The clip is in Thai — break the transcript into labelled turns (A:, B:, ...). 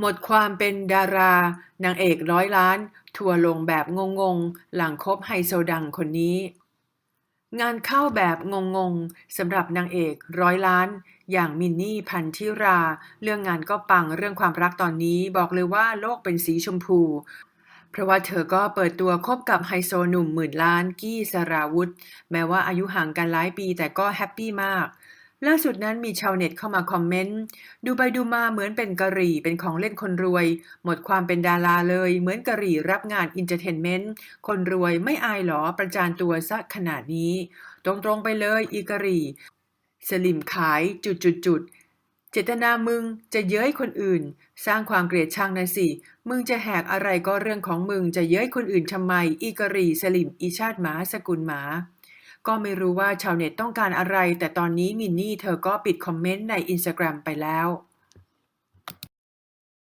A: หมดความเป็นดารานางเอกร้อยล้าน ทัวร์ลงแบบงงๆ หลังคบไฮโซดังคนนี้ งานเข้าแบบงงๆสำหรับนางเอกร้อยล้าน อย่างมินนี่พันธิรา เรื่องงานก็ปังเรื่องความรักตอนนี้บอกเลยว่าโลกเป็นสีชมพู เพราะว่าเธอก็เปิดตัวคบกับไฮโซหนุ่มหมื่นล้านกี้สราวุธ แม้ว่าอายุห่างกันหลายปีแต่ก็แฮปปี้มาก ล่าสุดนั้นมีชาวเน็ตเข้ามาคอมเมนต์ ดูไปดูมาเหมือนเป็นกะหรี่เป็นของเล่นคนรวย หมดความเป็นดาราเลย เหมือนกะหรี่รับงานอินเตอร์เทนเมนต์คนรวยไม่อายหรอประจานตัวซะขนาดนี้ ตรงๆไปเลยอีกะหรี่ สลิมขายจุดจุดจุดเจตนามึงจะเย้ยคนอื่น สร้างความเกลียดชังนะสิ มึงจะแหกอะไรก็เรื่องของมึงจะเย้ยคนอื่นทำไมอีกะหรี่สลิมอีชาติหมาสกุลหมา ก็ไม่รู้ว่าชาวเน็ตต้องการอะไร แต่ตอนนี้มินนี่เธอก็ปิดคอมเมนต์ในอินสตาแกรมไปแล้ว